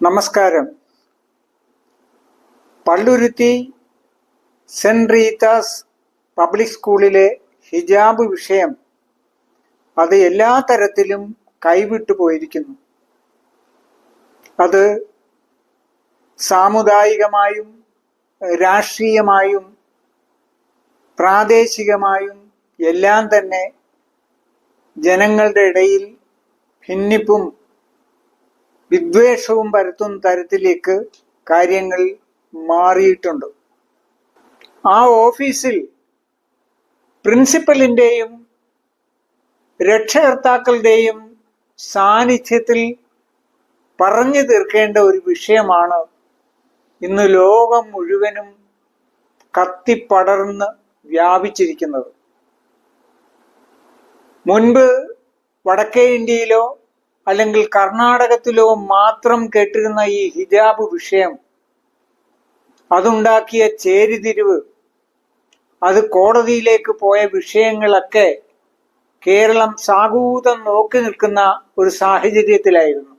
നമസ്കാരം. Palluruthy saint Rita's public സ്കൂളിലെ ഹിജാബ് വിഷയം അത് എല്ലാ തരത്തിലും കൈവിട്ടു പോയിരിക്കുന്നു. അത് സാമുദായികമായും രാഷ്ട്രീയമായും പ്രാദേശികമായും എല്ലാം തന്നെ ജനങ്ങളുടെ ഇടയിൽ ഭിന്നിപ്പും വിദ്വേഷവും പരത്തുന്ന തരത്തിലേക്ക് കാര്യങ്ങൾ മാറിയിട്ടുണ്ട്. ആ ഓഫീസിൽ പ്രിൻസിപ്പലിന്റെയും രക്ഷകർത്താക്കളുടെയും സാന്നിധ്യത്തിൽ പറഞ്ഞു തീർക്കേണ്ട ഒരു വിഷയമാണ് ഇന്ന് ലോകം മുഴുവനും കത്തിപ്പടർന്ന് വ്യാപിച്ചിരിക്കുന്നത്. മുൻപ് വടക്കേ ഇന്ത്യയിലോ അല്ലെങ്കിൽ കർണാടകത്തിലോ മാത്രം കേട്ടിരുന്ന ഈ ഹിജാബ് വിഷയം അതുണ്ടാക്കിയ ചേരിതിരിവ് അത് കോടതിയിലേക്ക് പോയ വിഷയങ്ങളൊക്കെ കേരളം സാഗൂതം നോക്കി നിൽക്കുന്ന ഒരു സാഹചര്യത്തിലായിരുന്നു.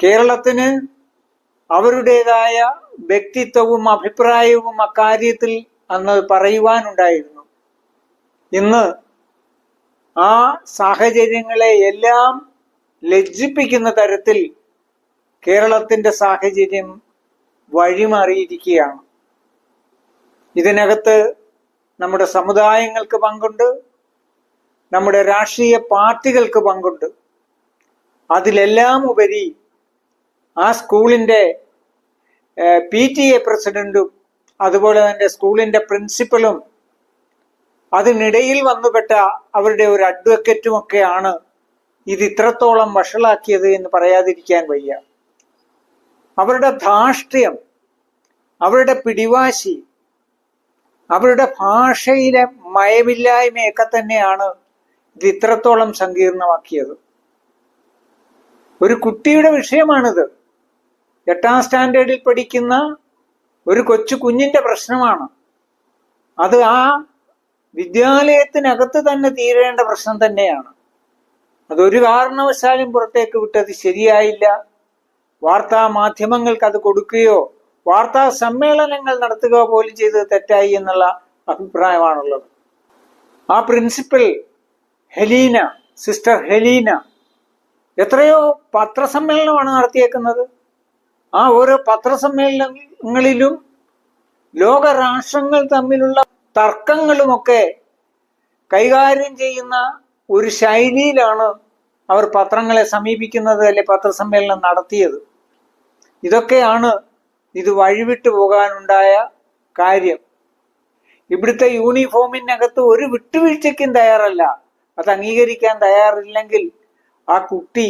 കേരളത്തിന് അവരുടേതായ വ്യക്തിത്വവും അഭിപ്രായവും അക്കാര്യത്തിൽ അന്ന് പറയുവാനുണ്ടായിരുന്നു. ഇന്ന് ആ സാഹചര്യങ്ങളെ എല്ലാം ലജ്ജിപ്പിക്കുന്ന തരത്തിൽ കേരളത്തിന്റെ സാഹചര്യം വഴിമാറിയിരിക്കുകയാണ്. ഇതിനകത്ത് നമ്മുടെ സമുദായങ്ങൾക്ക് പങ്കുണ്ട്. നമ്മുടെ രാഷ്ട്രീയ പാർട്ടികൾക്ക് പങ്കുണ്ട്. അതിലെല്ലാം ഉപരി ആ സ്കൂളിന്റെ പി ടി എ പ്രസിഡന്റും അതുപോലെ തന്നെ സ്കൂളിന്റെ പ്രിൻസിപ്പലും അതിനിടയിൽ വന്നുപെട്ട അവരുടെ ഒരു അഡ്വക്കറ്റും ഒക്കെയാണ് ഇത് ഇത്രത്തോളം വഷളാക്കിയത് എന്ന് പറയാതിരിക്കാൻ വയ്യ. അവരുടെ ധാഷ്ട്യം അവരുടെ പിടിവാശി അവരുടെ ഭാഷയിലെ മയമില്ലായ്മയൊക്കെ തന്നെയാണ് ഇത് ഇത്രത്തോളം സങ്കീർണമാക്കിയത്. ഒരു കുട്ടിയുടെ വിഷയമാണിത്. എട്ടാം സ്റ്റാൻഡേർഡിൽ പഠിക്കുന്ന ഒരു കൊച്ചു കുഞ്ഞിന്റെ പ്രശ്നമാണ്. അത് ആ വിദ്യാലയത്തിനകത്ത് തന്നെ തീരേണ്ട പ്രശ്നം തന്നെയാണ്. അതൊരു കാരണവശാലും പുറത്തേക്ക് വിട്ടത് ശരിയായില്ല. വാർത്താ മാധ്യമങ്ങൾക്ക് അത് കൊടുക്കുകയോ വാർത്താ സമ്മേളനങ്ങൾ നടത്തുക പോലും ചെയ്തത് തെറ്റായി എന്നുള്ള അഭിപ്രായമാണുള്ളത്. ആ പ്രിൻസിപ്പൽ ഹെലീന സിസ്റ്റർ ഹെലീന എത്രയോ പത്രസമ്മേളനമാണ് നടത്തിയേക്കുന്നത്. ആ ഓരോ പത്രസമ്മേളനങ്ങളിലും ലോകരാഷ്ട്രങ്ങൾ തമ്മിലുള്ള തർക്കങ്ങളുമൊക്കെ കൈകാര്യം ചെയ്യുന്ന ഒരു ശൈലിയിലാണ് അവർ പത്രങ്ങളെ സമീപിക്കുന്നത് അല്ലെ പത്രസമ്മേളനം നടത്തിയത്. ഇതൊക്കെയാണ് ഇത് വഴിവിട്ടു പോകാനുണ്ടായ കാര്യം. ഇവിടുത്തെ യൂണിഫോമിനകത്ത് ഒരു വിട്ടുവീഴ്ചയ്ക്കും തയ്യാറല്ല. അത് അംഗീകരിക്കാൻ തയ്യാറില്ലെങ്കിൽ ആ കുട്ടി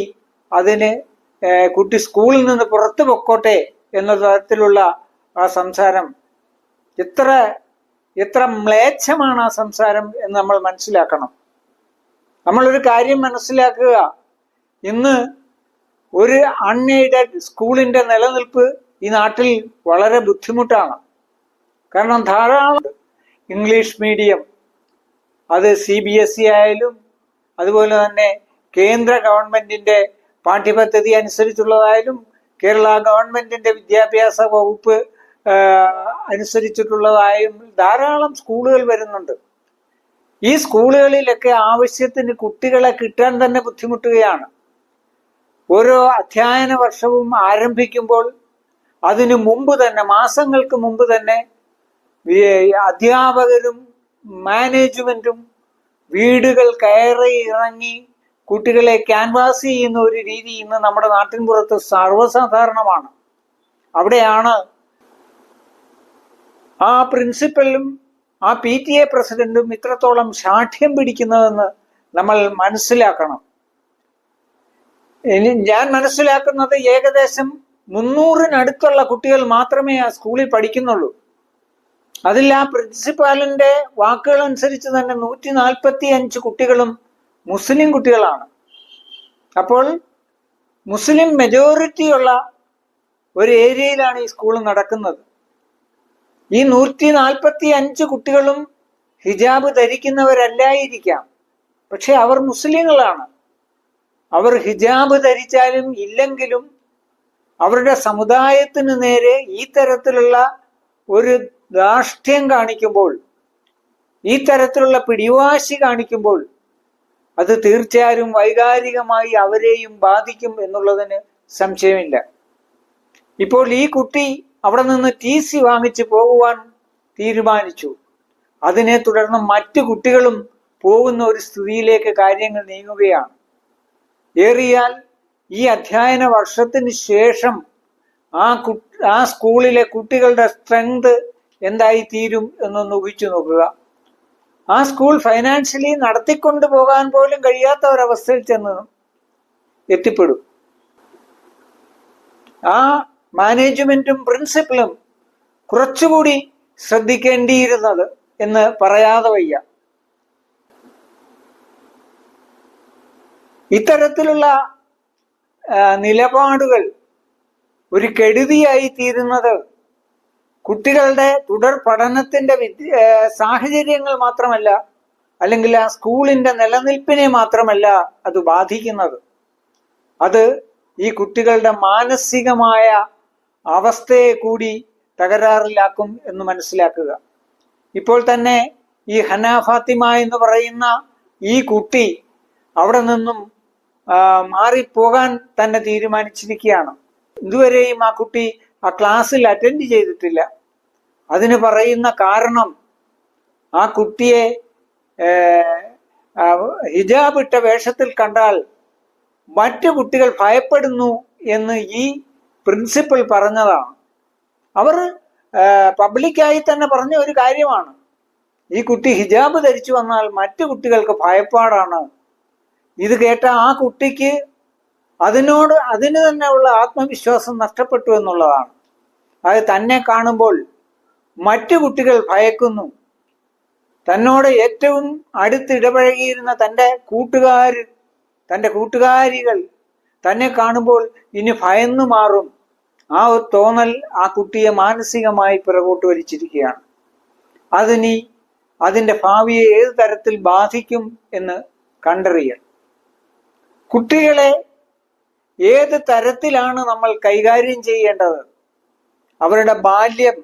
അതിന് കുട്ടി സ്കൂളിൽ നിന്ന് പുറത്തു പൊക്കോട്ടെ എന്ന തരത്തിലുള്ള ആ സംസാരം. എത്ര എത്ര മ്ലേച്ഛമാണ് ആ സംസാരം എന്ന് നമ്മൾ മനസ്സിലാക്കണം. നമ്മളൊരു കാര്യം മനസ്സിലാക്കുക. ഇന്ന് ഒരു അൺഎയ്ഡഡ് സ്കൂളിന്റെ നിലനിൽപ്പ് ഈ നാട്ടിൽ വളരെ ബുദ്ധിമുട്ടാണ്. കാരണം ധാരാളം ഇംഗ്ലീഷ് മീഡിയം അത് സി ബി എസ് ഇ ആയാലും അതുപോലെ തന്നെ കേന്ദ്ര ഗവൺമെന്റിന്റെ പാഠ്യപദ്ധതി അനുസരിച്ചുള്ളതായാലും കേരള ഗവൺമെന്റിന്റെ വിദ്യാഭ്യാസ വകുപ്പ് അനുസരിച്ചിട്ടുള്ളതായും ധാരാളം സ്കൂളുകൾ വരുന്നുണ്ട്. ഈ സ്കൂളുകളിലൊക്കെ ആവശ്യത്തിന് കുട്ടികളെ കിട്ടാൻ തന്നെ ബുദ്ധിമുട്ടുകയാണ്. ഓരോ അധ്യയന വർഷവും ആരംഭിക്കുമ്പോൾ അതിനു മുമ്പ് തന്നെ മാസങ്ങൾക്ക് മുമ്പ് തന്നെ അധ്യാപകരും മാനേജ്മെന്റും വീടുകൾ കയറി ഇറങ്ങി കുട്ടികളെ ക്യാൻവാസ് ചെയ്യുന്ന ഒരു രീതി ഇന്ന് നമ്മുടെ നാട്ടിൻ പുറത്ത് സർവസാധാരണമാണ്. അവിടെയാണ് ആ പ്രിൻസിപ്പലും ആ പി ടി എ പ്രസിഡന്റും ഇത്രത്തോളം ശാഠ്യം പിടിക്കുന്നതെന്ന് നമ്മൾ മനസ്സിലാക്കണം. ഞാൻ മനസ്സിലാക്കുന്നത് ഏകദേശം മുന്നൂറിനടുത്തുള്ള കുട്ടികൾ മാത്രമേ ആ സ്കൂളിൽ പഠിക്കുന്നുള്ളൂ. അതിൽ ആ പ്രിൻസിപ്പാലിന്റെ വാക്കുകൾ അനുസരിച്ച് തന്നെ നൂറ്റി നാൽപ്പത്തി അഞ്ച് കുട്ടികളും മുസ്ലിം കുട്ടികളാണ്. അപ്പോൾ മുസ്ലിം മെജോറിറ്റിയുള്ള ഒരു ഏരിയയിലാണ് ഈ സ്കൂൾ നടക്കുന്നത്. ഈ നൂറ്റി നാൽപ്പത്തി അഞ്ച് കുട്ടികളും ഹിജാബ് ധരിക്കുന്നവരല്ലായിരിക്കാം. പക്ഷെ അവർ മുസ്ലിങ്ങളാണ്. അവർ ഹിജാബ് ധരിച്ചാലും ഇല്ലെങ്കിലും അവരുടെ സമുദായത്തിന് നേരെ ഈ തരത്തിലുള്ള ഒരു ധാർഷ്ട്യം കാണിക്കുമ്പോൾ ഈ തരത്തിലുള്ള പിടിവാശി കാണിക്കുമ്പോൾ അത് തീർച്ചയായും വൈകാരികമായി അവരെയും ബാധിക്കും എന്നുള്ളതിന് സംശയമില്ല. ഇപ്പോൾ ഈ കുട്ടി അവിടെ നിന്ന് ടി സി വാങ്ങിച്ച് പോകുവാൻ തീരുമാനിച്ചു. അതിനെ തുടർന്ന് മറ്റു കുട്ടികളും പോകുന്ന ഒരു സ്ഥിതിയിലേക്ക് കാര്യങ്ങൾ നീങ്ങുകയാണ്. ഏറിയാൽ ഈ അധ്യയന വർഷത്തിന് ശേഷം ആ ആ സ്കൂളിലെ കുട്ടികളുടെ സ്ട്രെങ്ത് എന്തായി തീരും എന്നൊന്ന് ഊഹിച്ചു നോക്കുക. ആ സ്കൂൾ ഫൈനാൻഷ്യലി നടത്തിക്കൊണ്ടു പോകാൻ പോലും കഴിയാത്ത ഒരവസ്ഥയിൽ ചെന്ന് എത്തിപ്പെടും. ആ മാനേജ്മെന്റും പ്രിൻസിപ്പലും കുറച്ചുകൂടി ശ്രദ്ധിക്കേണ്ടിയിരുന്നത് എന്ന് പറയാതെ വയ്യ. ഇത്തരത്തിലുള്ള നിലപാടുകൾ ഒരു കെടുതിയായി തീരുന്നത് കുട്ടികളുടെ തുടർ പഠനത്തിന്റെ വിദ്യ സാഹചര്യങ്ങൾ മാത്രമല്ല അല്ലെങ്കിൽ ആ സ്കൂളിന്റെ നിലനിൽപ്പിനെ മാത്രമല്ല അത് ബാധിക്കുന്നത്. അത് ഈ കുട്ടികളുടെ മാനസികമായ അവസ്ഥയെ കൂടി തകരാറിലാക്കും എന്ന് മനസ്സിലാക്കുക. ഇപ്പോൾ തന്നെ ഈ ഹന ഫാത്തിമ എന്ന് പറയുന്ന ഈ കുട്ടി അവിടെ നിന്നും മാറിപ്പോകാൻ തന്നെ തീരുമാനിച്ചിരിക്കുകയാണ്. ഇതുവരെയും ആ കുട്ടി ആ ക്ലാസ്സിൽ അറ്റൻഡ് ചെയ്തിട്ടില്ല. അതിന് പറയുന്ന കാരണം ആ കുട്ടിയെ ഹിജാബിട്ട വേഷത്തിൽ കണ്ടാൽ മറ്റു കുട്ടികൾ ഭയപ്പെടുന്നു എന്ന് ഈ പ്രിൻസിപ്പൽ പറഞ്ഞതാണ്. അവർ പബ്ലിക്കായി തന്നെ പറഞ്ഞ ഒരു കാര്യമാണ്. ഈ കുട്ടി ഹിജാബ് ധരിച്ചു വന്നാൽ മറ്റു കുട്ടികൾക്ക് ഭയപ്പാടാണ്. ഇത് കേട്ട ആ കുട്ടിക്ക് അതിനോട് അതിന് തന്നെ ഉള്ള ആത്മവിശ്വാസം നഷ്ടപ്പെട്ടു എന്നുള്ളതാണ്. അത് തന്നെ കാണുമ്പോൾ മറ്റു കുട്ടികൾ ഭയക്കുന്നു. തന്നോട് ഏറ്റവും അടുത്തിടപഴകിയിരുന്ന തന്റെ കൂട്ടുകാർ തന്റെ കൂട്ടുകാരികൾ തന്നെ കാണുമ്പോൾ ഇനി ഭയന്നു മാറും. ആ ഒരു തോന്നൽ ആ കുട്ടിയെ മാനസികമായി പിറകോട്ട് വലിച്ചിരിക്കുകയാണ്. അതിനി അതിന്റെ ഭാവിയെ ഏത് തരത്തിൽ ബാധിക്കും എന്ന് കണ്ടറിയൽ. കുട്ടികളെ ഏത് തരത്തിലാണ് നമ്മൾ കൈകാര്യം ചെയ്യേണ്ടത്? അവരുടെ ബാല്യം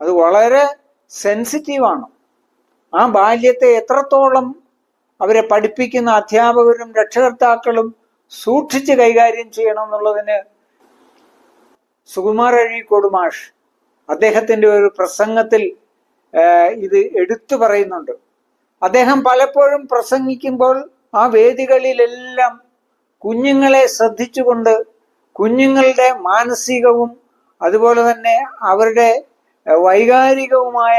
അത് വളരെ സെൻസിറ്റീവാണ് ആ ബാല്യത്തെ എത്രത്തോളം അവരെ പഠിപ്പിക്കുന്ന അധ്യാപകരും രക്ഷകർത്താക്കളും സൂക്ഷിച്ച് കൈകാര്യം ചെയ്യണം എന്നുള്ളതിന് സുകുമാർ അഴീക്കോട് മാഷ് അദ്ദേഹത്തിന്റെ ഒരു പ്രസംഗത്തിൽ ഇത് എടുത്തു പറയുന്നുണ്ട്. അദ്ദേഹം പലപ്പോഴും പ്രസംഗിക്കുമ്പോൾ ആ വേദികളിലെല്ലാം കുഞ്ഞുങ്ങളെ ശ്രദ്ധിച്ചുകൊണ്ട് കുഞ്ഞുങ്ങളുടെ മാനസികവും അതുപോലെ തന്നെ അവരുടെ വൈകാരികവുമായ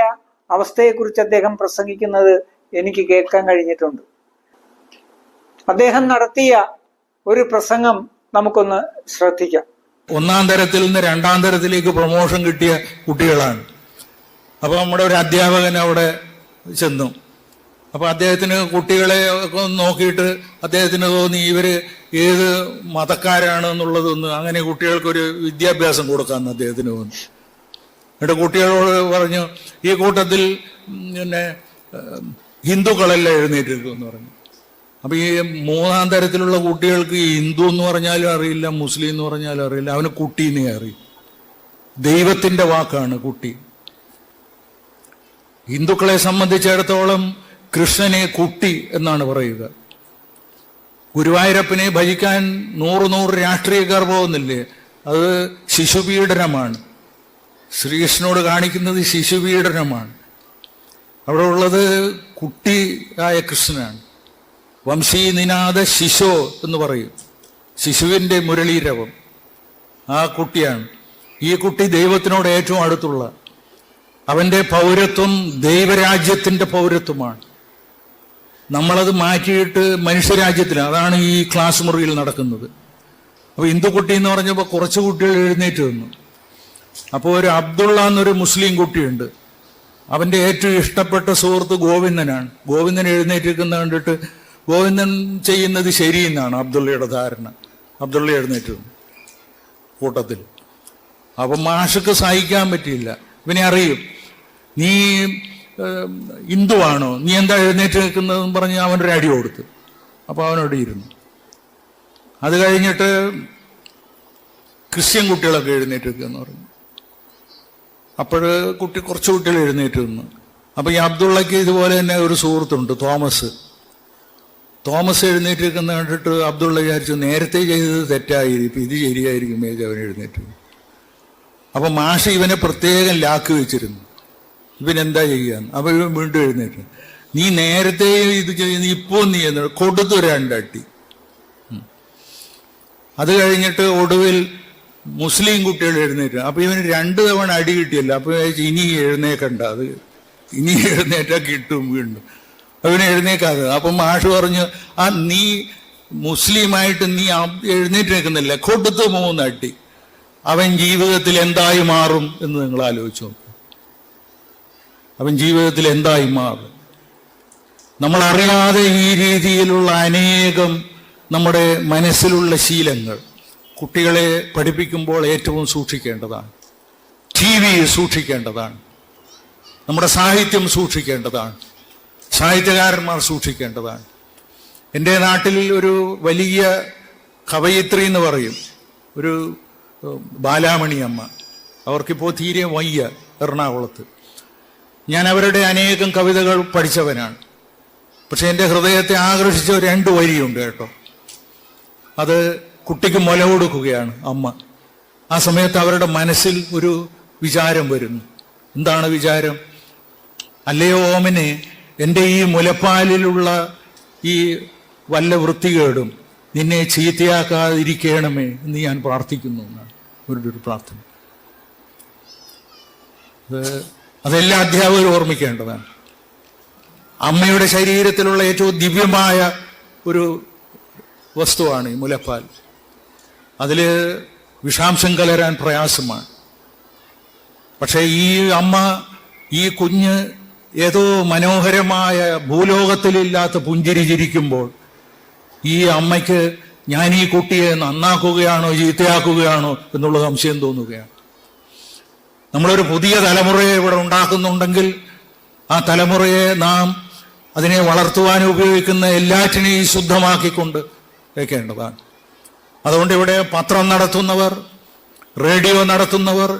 അവസ്ഥയെക്കുറിച്ച് അദ്ദേഹം പ്രസംഗിക്കുന്നത് എനിക്ക് കേൾക്കാൻ കഴിഞ്ഞിട്ടുണ്ട്. അദ്ദേഹം നടത്തിയ ഒരു പ്രസംഗം നമുക്കൊന്ന് ശ്രദ്ധിക്കാം. ഒന്നാം തരത്തിൽ നിന്ന് രണ്ടാം തരത്തിലേക്ക് പ്രൊമോഷൻ കിട്ടിയ കുട്ടികളാണ്. അപ്പൊ നമ്മുടെ ഒരു അധ്യാപകൻ അവിടെ ചെന്നു. അപ്പൊ അദ്ദേഹത്തിന് കുട്ടികളെ ഒക്കെ നോക്കിയിട്ട് അദ്ദേഹത്തിന് തോന്നി ഇവർ ഏത് മതക്കാരാണ് എന്നുള്ളതൊന്ന് അങ്ങനെ കുട്ടികൾക്കൊരു വിദ്യാഭ്യാസം കൊടുക്കാമെന്ന് അദ്ദേഹത്തിന് തോന്നി. എന്നിട്ട് കുട്ടികളോട് പറഞ്ഞു ഈ കൂട്ടത്തിൽ പിന്നെ ഹിന്ദുക്കളെല്ലാം എഴുന്നേറ്റിരിക്കും എന്ന് പറഞ്ഞു. അപ്പൊ ഈ മൂന്നാം തരത്തിലുള്ള കുട്ടികൾക്ക് ഹിന്ദു എന്ന് പറഞ്ഞാലും അറിയില്ല മുസ്ലിം എന്ന് പറഞ്ഞാലും അറിയില്ല. അവന് കുട്ടി എന്നേ അറിയും. ദൈവത്തിന്റെ വാക്കാണ് കുട്ടി. ഹിന്ദുക്കളെ സംബന്ധിച്ചിടത്തോളം കൃഷ്ണനെ കുട്ടി എന്നാണ് പറയുക. ഗുരുവായൂരപ്പനെ ഭജിക്കാൻ നൂറ് നൂറ് രാഷ്ട്രീയക്കാർ പോകുന്നില്ലേ? അത് ശിശുപീഡനമാണ്. ശ്രീകൃഷ്ണനോട് കാണിക്കുന്നത് ശിശുപീഡനമാണ്. അവിടെ ഉള്ളത് കുട്ടിയായ കൃഷ്ണനാണ്. വംശീ നിനാദ ശിശോ എന്ന് പറയും. ശിശുവിന്റെ മുരളീരവം. ആ കുട്ടിയാണ്. ഈ കുട്ടി ദൈവത്തിനോട് ഏറ്റവും അടുത്തുള്ള. അവന്റെ പൗരത്വം ദൈവരാജ്യത്തിന്റെ പൗരത്വമാണ്. നമ്മളത് മാറ്റിയിട്ട് മനുഷ്യരാജ്യത്തിന് അതാണ് ഈ ക്ലാസ് മുറിയിൽ നടക്കുന്നത്. അപ്പൊ ഹിന്ദുക്കുട്ടി എന്ന് പറഞ്ഞപ്പോൾ കുറച്ച് കുട്ടികൾ എഴുന്നേറ്റ് വന്നു അപ്പോൾ ഒരു അബ്ദുള്ള എന്നൊരു മുസ്ലിം കുട്ടിയുണ്ട്. അവന്റെ ഏറ്റവും ഇഷ്ടപ്പെട്ട സുഹൃത്ത് ഗോവിന്ദനാണ്. ഗോവിന്ദൻ എഴുന്നേറ്റിരിക്കുന്ന കണ്ടിട്ട് ഗോവിന്ദൻ ചെയ്യുന്നത് ശരിയെന്നാണ് അബ്ദുള്ളയുടെ ധാരണ. അബ്ദുള്ള എഴുന്നേറ്റ് കൂട്ടത്തിൽ. അപ്പൊ മാഷക്ക് സഹിക്കാൻ പറ്റിയില്ല. ഇവനെ അറിയും. നീ ഹിന്ദുവാണോ നീ എന്താ എഴുന്നേറ്റ് നിൽക്കുന്നതെന്ന് പറഞ്ഞ് അവനൊരു അടി കൊടുത്തു. അപ്പൊ അവനോട് ഇരുന്നു. അത് കഴിഞ്ഞിട്ട് ക്രിസ്ത്യൻ കുട്ടികളൊക്കെ എഴുന്നേറ്റ് നിൽക്കുക എന്ന് പറഞ്ഞു. അപ്പോൾ കുട്ടി കുറച്ച് കുട്ടികൾ എഴുന്നേറ്റ് നിന്നു. അപ്പോൾ ഈ അബ്ദുള്ളക്ക് ഇതുപോലെ തന്നെ ഒരു സുഹൃത്തുണ്ട് തോമസ്. തോമസ് എഴുന്നേറ്റിരിക്കുന്ന കണ്ടിട്ട് അബ്ദുള്ള വിചാരിച്ചു നേരത്തെ ചെയ്തത് തെറ്റായി ഇപ്പൊ ഇത് ശരിയായിരിക്കും മേജ് അവൻ എഴുന്നേറ്റ്. അപ്പം മാഷ് ഇവനെ പ്രത്യേകം ലാക്ക് വെച്ചിരുന്നു. ഇവനെന്താ ചെയ്യാന്ന്? അപ്പം ഇവൻ വീണ്ടും എഴുന്നേറ്റ്. നീ നേരത്തെ ഇത് ചെയ്യുന്ന ഇപ്പോൾ നീ എന്ന് കൊടുത്തു രണ്ടട്ടി. അത് കഴിഞ്ഞിട്ട് ഒടുവിൽ മുസ്ലിം കുട്ടികൾ എഴുന്നേറ്റ്. അപ്പം ഇവന് രണ്ട് തവണ അടി കിട്ടിയല്ലോ. അപ്പം ഇനി എഴുന്നേക്കണ്ട അത് ഇനി എഴുന്നേറ്റാൽ കിട്ടും വീണ്ടും. അവന് എഴുന്നേക്കാതെ. അപ്പൊ മാഷ് പറഞ്ഞു ആ നീ മുസ്ലിമായിട്ട് നീ എഴുന്നേറ്റ് നിൽക്കുന്നില്ല കൊടുത്തു മൂന്നട്ടി. അവൻ ജീവിതത്തിൽ എന്തായി മാറും എന്ന് നിങ്ങൾ ആലോചിച്ചു അവൻ ജീവിതത്തിൽ എന്തായി മാറും? നമ്മൾ അറിയാതെ ഈ രീതിയിലുള്ള അനേകം നമ്മുടെ മനസ്സിലുള്ള ശീലങ്ങൾ കുട്ടികളെ പഠിപ്പിക്കുമ്പോൾ ഏറ്റവും സൂക്ഷിക്കേണ്ടതാണ്. T V സൂക്ഷിക്കേണ്ടതാണ്. നമ്മുടെ സാഹിത്യം സൂക്ഷിക്കേണ്ടതാണ്. സാഹിത്യകാരന്മാർ സൂക്ഷിക്കേണ്ടതാണ്. എന്റെ നാട്ടിൽ ഒരു വലിയ കവയിത്രി എന്ന് പറയും. ഒരു ബാലാമണി അമ്മ. അവർക്കിപ്പോൾ തീരെ വയ്യ എറണാകുളത്ത്. ഞാൻ അവരുടെ അനേകം കവിതകൾ പഠിച്ചവനാണ്. പക്ഷെ എന്റെ ഹൃദയത്തെ ആകർഷിച്ച രണ്ട് വരിയുണ്ട് കേട്ടോ. അത് കുട്ടിക്ക് മുല കൊടുക്കുകയാണ് അമ്മ. ആ സമയത്ത് അവരുടെ മനസ്സിൽ ഒരു വിചാരം വരുന്നു. എന്താണ് വിചാരം? അല്ലയോ ഓമനെ എന്റെ ഈ മുലപ്പാലിലുള്ള ഈ വല്ല വൃത്തികേടും നിന്നെ ചീത്തയാക്കാതിരിക്കണമേ എന്ന് ഞാൻ പ്രാർത്ഥിക്കുന്നു എന്നാണ് അവരുടെ ഒരു പ്രാർത്ഥന. അത് അതെല്ലാ അധ്യാപകരും ഓർമ്മിക്കേണ്ടതാണ്. അമ്മയുടെ ശരീരത്തിലുള്ള ഏറ്റവും ദിവ്യമായ ഒരു വസ്തുവാണ് ഈ മുലപ്പാൽ. അതിൽ വിഷാംശം കലരാൻ പ്രയാസമാണ്. പക്ഷേ ഈ അമ്മ ഈ കുഞ്ഞ് ഏതോ മനോഹരമായ ഭൂലോകത്തിലില്ലാത്ത പുഞ്ചിരി ചിരിക്കുമ്പോൾ ഈ അമ്മയ്ക്ക് ഞാൻ ഈ കുട്ടിയെ നന്നാക്കുകയാണോ ചീത്തയാക്കുകയാണോ എന്നുള്ള സംശയം തോന്നുകയാണ്. നമ്മളൊരു പുതിയ തലമുറയെ ഇവിടെ ഉണ്ടാക്കുന്നുണ്ടെങ്കിൽ ആ തലമുറയെ നാം അതിനെ വളർത്തുവാൻ ഉപയോഗിക്കുന്ന എല്ലാറ്റിനെയും ശുദ്ധമാക്കിക്കൊണ്ട് വെക്കേണ്ടതാണ്. അതുകൊണ്ട് ഇവിടെ പത്രം നടത്തുന്നവർ റേഡിയോ നടത്തുന്നവർ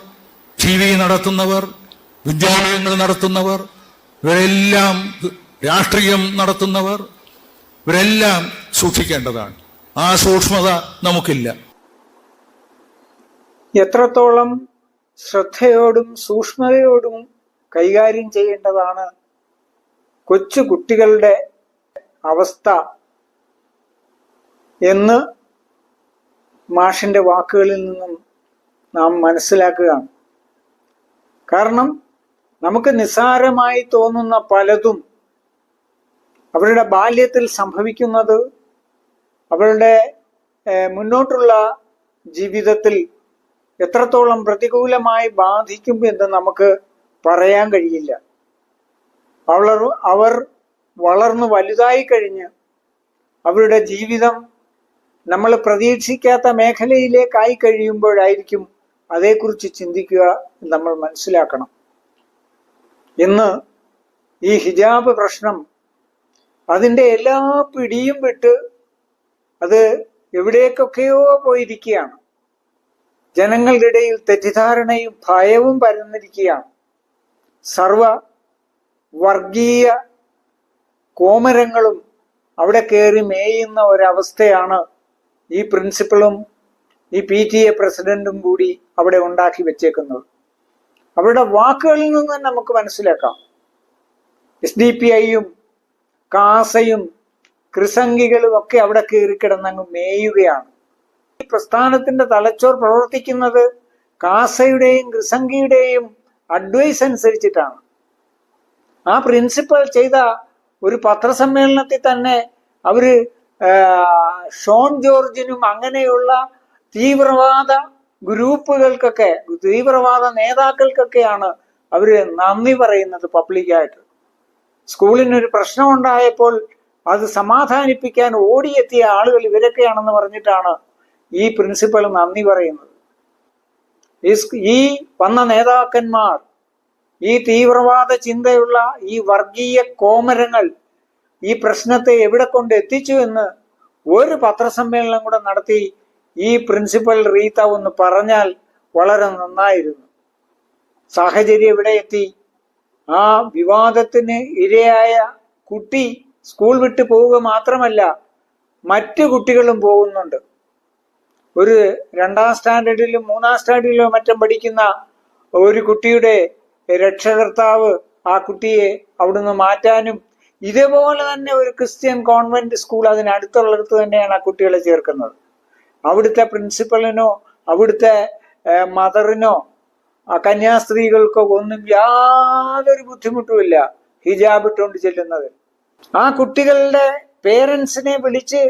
ടി വി നടത്തുന്നവർ വിദ്യാലയങ്ങൾ നടത്തുന്നവർ ഇവരെല്ലാം രാഷ്ട്രീയം നടത്തുന്നവർ ഇവരെല്ലാം സൂക്ഷിക്കേണ്ടതാണ്. ആ സൂക്ഷ്മത നമുക്കില്ല. എത്രത്തോളം ശ്രദ്ധയോടും സൂക്ഷ്മതയോടും കൈകാര്യം ചെയ്യേണ്ടതാണ് കൊച്ചു കുട്ടികളുടെ അവസ്ഥ എന്ന് മാഷിന്റെ വാക്കുകളിൽ നിന്നും നാം മനസ്സിലാക്കുകയാണ്. കാരണം നമുക്ക് നിസ്സാരമായി തോന്നുന്ന പലതും അവരുടെ ബാല്യത്തിൽ സംഭവിക്കുന്നത് അവരുടെ മുന്നോട്ടുള്ള ജീവിതത്തിൽ എത്രത്തോളം പ്രതികൂലമായി ബാധിക്കും എന്ന് നമുക്ക് പറയാൻ കഴിയില്ല. അവർ അവർ വളർന്നു വലുതായി കഴിഞ്ഞ് അവരുടെ ജീവിതം നമ്മൾ പ്രതീക്ഷിക്കാത്ത മേഖലയിലേക്കായി കഴിയുമ്പോഴായിരിക്കും അതേക്കുറിച്ച് ചിന്തിക്കുക നമ്മൾ മനസ്സിലാക്കണം. ഇന്ന് ഈ ഹിജാബ് പ്രശ്നം അതിന്റെ എല്ലാ പിടിയും വിട്ട് അത് എവിടേക്കൊക്കെയോ പോയിരിക്കുകയാണ്. ജനങ്ങളുടെ ഇടയിൽ തെറ്റിദ്ധാരണയും ഭയവും പരന്നിരിക്കുകയാണ്. സർവ വർഗീയ കോമരങ്ങളും അവിടെ കയറി മേയുന്ന ഒരവസ്ഥയാണ് ഈ പ്രിൻസിപ്പളും ഈ പി ടി എ പ്രസിഡന്റും കൂടി അവിടെ ഉണ്ടാക്കി വെച്ചേക്കുന്നത്. അവരുടെ വാക്കുകളിൽ നിന്ന് തന്നെ നമുക്ക് മനസ്സിലാക്കാം. എസ് ഡി പി ഐയും കാസയും ക്രിസംഗികളും ഒക്കെ അവിടെ കയറി കിടന്നങ്ങ് മേയുകയാണ്. ഈ പ്രസ്ഥാനത്തിന്റെ തലച്ചോർ പ്രവർത്തിക്കുന്നത് കാസയുടെയും ക്രിസംഗിയുടെയും അഡ്വൈസ് അനുസരിച്ചിട്ടാണ്. ആ പ്രിൻസിപ്പൽ ചെയ്ത ഒരു പത്രസമ്മേളനത്തിൽ തന്നെ അവർ ഷോൺ ജോർജിനും അങ്ങനെയുള്ള തീവ്രവാദ ഗ്രൂപ്പുകൾക്കൊക്കെ തീവ്രവാദ നേതാക്കൾക്കൊക്കെയാണ് അവർ നന്ദി പറയുന്നത് പബ്ലിക്കായിട്ട്. സ്കൂളിനൊരു പ്രശ്നം ഉണ്ടായപ്പോൾ അത് സമാധാനിപ്പിക്കാൻ ഓടിയെത്തിയ ആളുകൾ ഇവരൊക്കെയാണെന്ന് പറഞ്ഞിട്ടാണ് ഈ പ്രിൻസിപ്പൽ നന്ദി പറയുന്നത്. ഈ വന്ന നേതാക്കന്മാർ ഈ തീവ്രവാദ ചിന്തയുള്ള ഈ വർഗീയ കോമരങ്ങൾ ഈ പ്രശ്നത്തെ എവിടെ കൊണ്ട് എത്തിച്ചു എന്ന് ഒരു പത്രസമ്മേളനം കൂടെ നടത്തി ഈ പ്രിൻസിപ്പൽ റീത്ത ഒന്ന് പറഞ്ഞാൽ വളരെ നന്നായിരുന്നു. സാഹചര്യം ഇവിടെ എത്തി? ആ വിവാദത്തിന് ഇരയായ കുട്ടി സ്കൂൾ വിട്ടു പോവുക മാത്രമല്ല മറ്റു കുട്ടികളും പോകുന്നുണ്ട്. ഒരു രണ്ടാം സ്റ്റാൻഡേർഡിലും മൂന്നാം സ്റ്റാൻഡേർഡിലും മറ്റും പഠിക്കുന്ന ഒരു കുട്ടിയുടെ രക്ഷകർത്താവ് ആ കുട്ടിയെ അവിടുന്ന് മാറ്റാനും ഇതേപോലെ തന്നെ ഒരു ക്രിസ്ത്യൻ കോൺവെന്റ് സ്കൂൾ അതിനടുത്തുള്ളിടത്ത് തന്നെയാണ് ആ കുട്ടികളെ ചേർക്കുന്നത്. അവിടുത്തെ പ്രിൻസിപ്പലിനോ അവിടുത്തെ മദറിനോ കന്യാസ്ത്രീകൾക്കോ ഒന്നും യാതൊരു ബുദ്ധിമുട്ടുമില്ല ഹിജാബ് ഇട്ടുകൊണ്ട് ചെല്ലുന്നത്. ആ കുട്ടികളുടെ പേരൻസിനെ വിളിച്ച്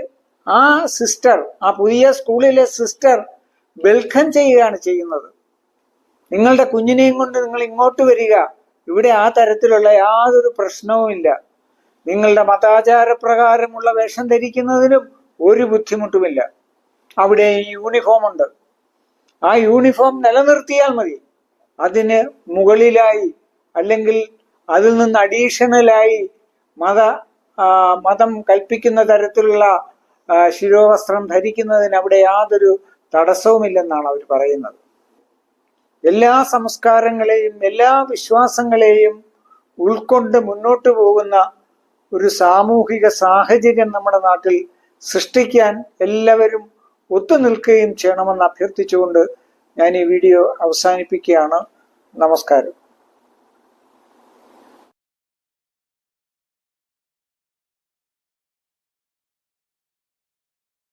ആ സിസ്റ്റർ ആ പുതിയ സ്കൂളിലെ സിസ്റ്റർ വെൽക്കം ചെയ്യുകയാണ് ചെയ്യുന്നത്. നിങ്ങളുടെ കുഞ്ഞിനെയും കൊണ്ട് നിങ്ങൾ ഇങ്ങോട്ട് വരിക. ഇവിടെ ആ തരത്തിലുള്ള യാതൊരു പ്രശ്നവുമില്ല നിങ്ങളുടെ മതാചാരപ്രകാരമുള്ള വേഷം ധരിക്കുന്നതിനും ഒരു ബുദ്ധിമുട്ടുമില്ല. അവിടെ യൂണിഫോം ഉണ്ട്. ആ യൂണിഫോം നിലനിർത്തിയാൽ മതി. അതിന് മുകളിലായി അല്ലെങ്കിൽ അതിൽ നിന്ന് അഡീഷണലായി മത മതം കൽപ്പിക്കുന്ന തരത്തിലുള്ള ശിരോവസ്ത്രം ധരിക്കുന്നതിന് അവിടെ യാതൊരു തടസ്സവുമില്ലെന്നാണ് അവർ പറയുന്നത്. എല്ലാ സംസ്കാരങ്ങളെയും എല്ലാ വിശ്വാസങ്ങളെയും ഉൾക്കൊണ്ട് മുന്നോട്ട് പോകുന്ന ഒരു സാമൂഹിക സാഹചര്യം നമ്മുടെ നാട്ടിൽ സൃഷ്ടിക്കാൻ എല്ലാവരും ഒത്തുനിൽക്കുകയും ചെയ്യണമെന്ന് അഭ്യർത്ഥിച്ചുകൊണ്ട് ഞാൻ ഈ വീഡിയോ അവസാനിപ്പിക്കുകയാണ്. നമസ്കാരം.